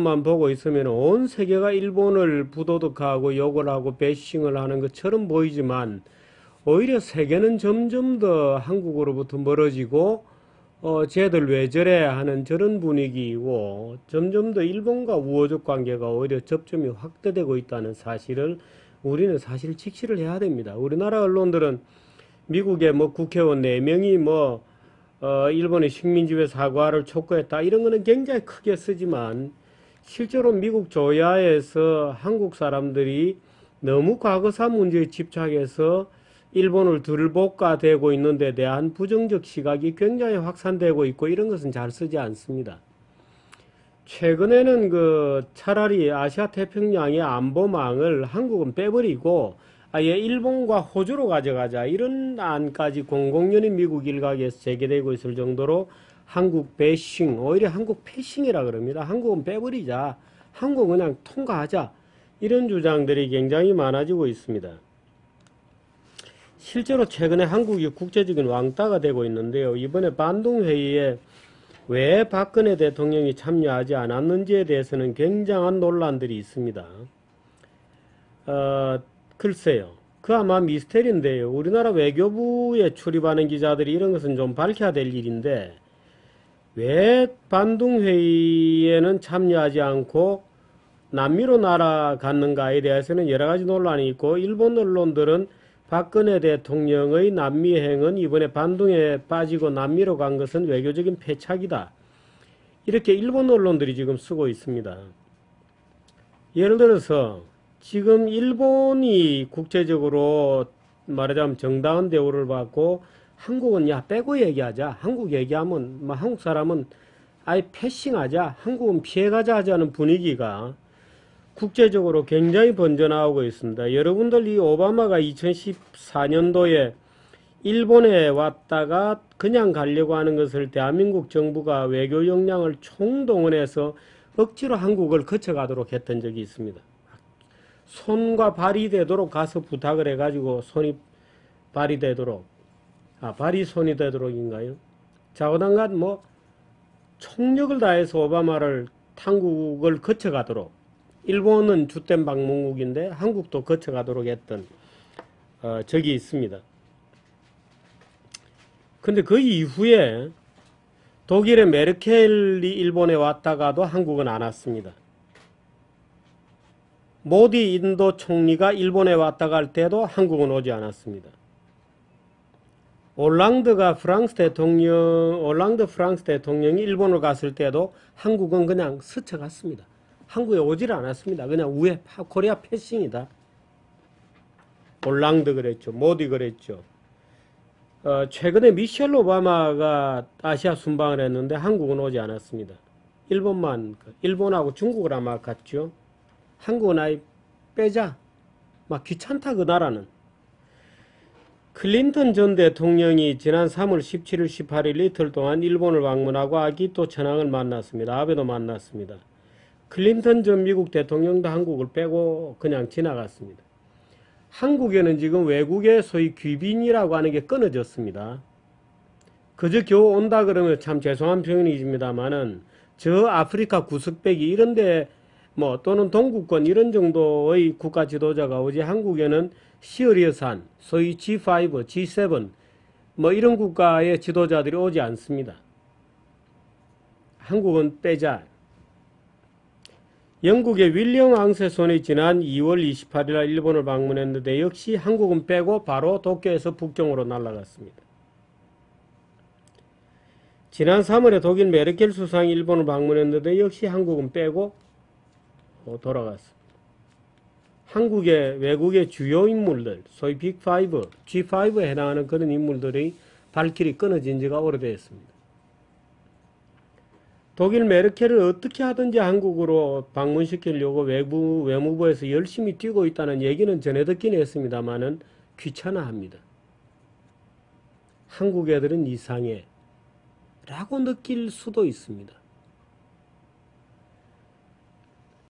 만 보고 있으면 온 세계가 일본을 부도덕하고 욕을 하고 배싱을 하는 것처럼 보이지만 오히려 세계는 점점 더 한국으로부터 멀어지고 어, 쟤들 왜 저래 하는 저런 분위기이고 점점 더 일본과 우호적 관계가 오히려 접점이 확대되고 있다는 사실을 우리는 사실 직시를 해야 됩니다. 우리나라 언론들은 미국의 뭐 국회의원 4명이 뭐 어, 일본의 식민지배 사과를 촉구했다 이런 거는 굉장히 크게 쓰지만 실제로 미국 조야에서 한국 사람들이 너무 과거사 문제에 집착해서 일본을 들볶아대고 있는 데 대한 부정적 시각이 굉장히 확산되고 있고 이런 것은 잘 쓰지 않습니다. 최근에는 그 차라리 아시아 태평양의 안보망을 한국은 빼버리고 아예 일본과 호주로 가져가자 이런 안까지 공공연히 미국 일각에서 제기되고 있을 정도로 한국 배싱 오히려 한국 패싱이라 그럽니다. 한국은 빼버리자 한국은 그냥 통과하자 이런 주장들이 굉장히 많아지고 있습니다. 실제로 최근에 한국이 국제적인 왕따가 되고 있는데요. 이번에 반동회의에 왜 박근혜 대통령이 참여하지 않았는지에 대해서는 굉장한 논란들이 있습니다. 어, 글쎄요. 그 아마 미스테리인데요. 우리나라 외교부에 출입하는 기자들이 이런 것은 좀 밝혀야 될 일인데 왜 반동회의에는 참여하지 않고 남미로 날아갔는가에 대해서는 여러 가지 논란이 있고 일본 언론들은 박근혜 대통령의 남미행은 이번에 반동에 빠지고 남미로 간 것은 외교적인 패착이다. 이렇게 일본 언론들이 지금 쓰고 있습니다. 예를 들어서 지금 일본이 국제적으로 말하자면 정당한 대우를 받고 한국은 야 빼고 얘기하자. 한국 얘기하면 뭐 한국 사람은 아예 패싱하자. 한국은 피해가자 하자는 분위기가 국제적으로 굉장히 번져나오고 있습니다. 여러분들 이 오바마가 2014년도에 일본에 왔다가 그냥 가려고 하는 것을 대한민국 정부가 외교 역량을 총동원해서 억지로 한국을 거쳐가도록 했던 적이 있습니다. 손과 발이 되도록 가서 부탁을 해가지고 손이 발이 되도록 아 발이 손이 되도록인가요? 자고당간 뭐 총력을 다해서 오바마를 한국을 거쳐가도록 일본은 주된 방문국인데 한국도 거쳐가도록 했던 어, 적이 있습니다. 근데 그 이후에 독일의 메르켈이 일본에 왔다가도 한국은 안 왔습니다. 모디 인도 총리가 일본에 왔다 갈 때도 한국은 오지 않았습니다. 올랑드가 프랑스 대통령, 올랑드 프랑스 대통령이 일본을 갔을 때도 한국은 그냥 스쳐갔습니다. 한국에 오질 않았습니다. 그냥 우에 코리아 패싱이다. 올랑드 그랬죠. 모디 그랬죠. 어, 최근에 미셸 오바마가 아시아 순방을 했는데 한국은 오지 않았습니다. 일본만, 일본하고 중국을 아마 갔죠. 한국은 아예 빼자. 막 귀찮다 그 나라는. 클린턴 전 대통령이 지난 3월 17일 18일 이틀 동안 일본을 방문하고 아기토 천황을 만났습니다. 아베도 만났습니다. 클린턴 전 미국 대통령도 한국을 빼고 그냥 지나갔습니다. 한국에는 지금 외국의 소위 귀빈이라고 하는 게 끊어졌습니다. 그저 겨우 온다 그러면 참 죄송한 표현이집니다만은 저 아프리카 구석배기 이런 데 뭐 또는 동구권 이런 정도의 국가 지도자가 오지 한국에는 시어리어산, 소위 G5, G7 뭐 이런 국가의 지도자들이 오지 않습니다. 한국은 빼자. 영국의 윌리엄 왕세손이 지난 2월 28일 일본을 방문했는데 역시 한국은 빼고 바로 도쿄에서 북경으로 날아갔습니다. 지난 3월에 독일 메르켈 수상이 일본을 방문했는데 역시 한국은 빼고 어, 돌아갔습니다. 한국의 외국의 주요 인물들, 소위 빅5, G5에 해당하는 그런 인물들의 발길이 끊어진 지가 오래됐습니다. 독일 메르켈을 어떻게 하든지 한국으로 방문시키려고 외부, 외무부에서 열심히 뛰고 있다는 얘기는 전해 듣긴 했습니다만은 귀찮아합니다. 한국 애들은 이상해. 라고 느낄 수도 있습니다.